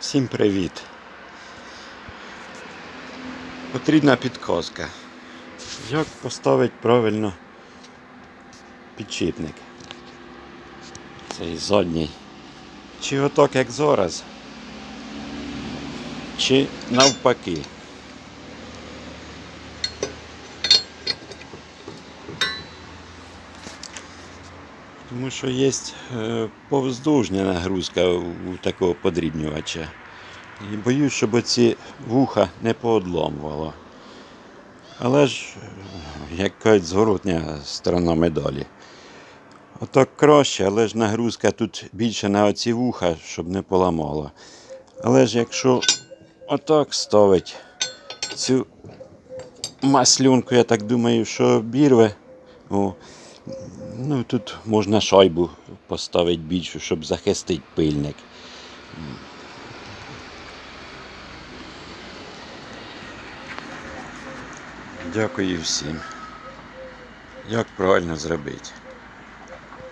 Всім привіт. Потрібна підказка. Як поставити правильно підшипник? Цей задній. Чи отак як зараз? Чи навпаки? Тому що є е, повздовжня нагрузка у такого подрібнювача. І боюсь, щоб оці вуха не поодламувало. Але ж, як кажуть, зворотня сторона медалі. Отак краще, але ж нагрузка тут більше на оці вуха, щоб не поламало. Але ж якщо отак ставить цю маслюнку, я так думаю, що обірве. О, Ну, тут можна шайбу поставити більшу, щоб захистити пильник. Дякую всім. Як правильно зробити?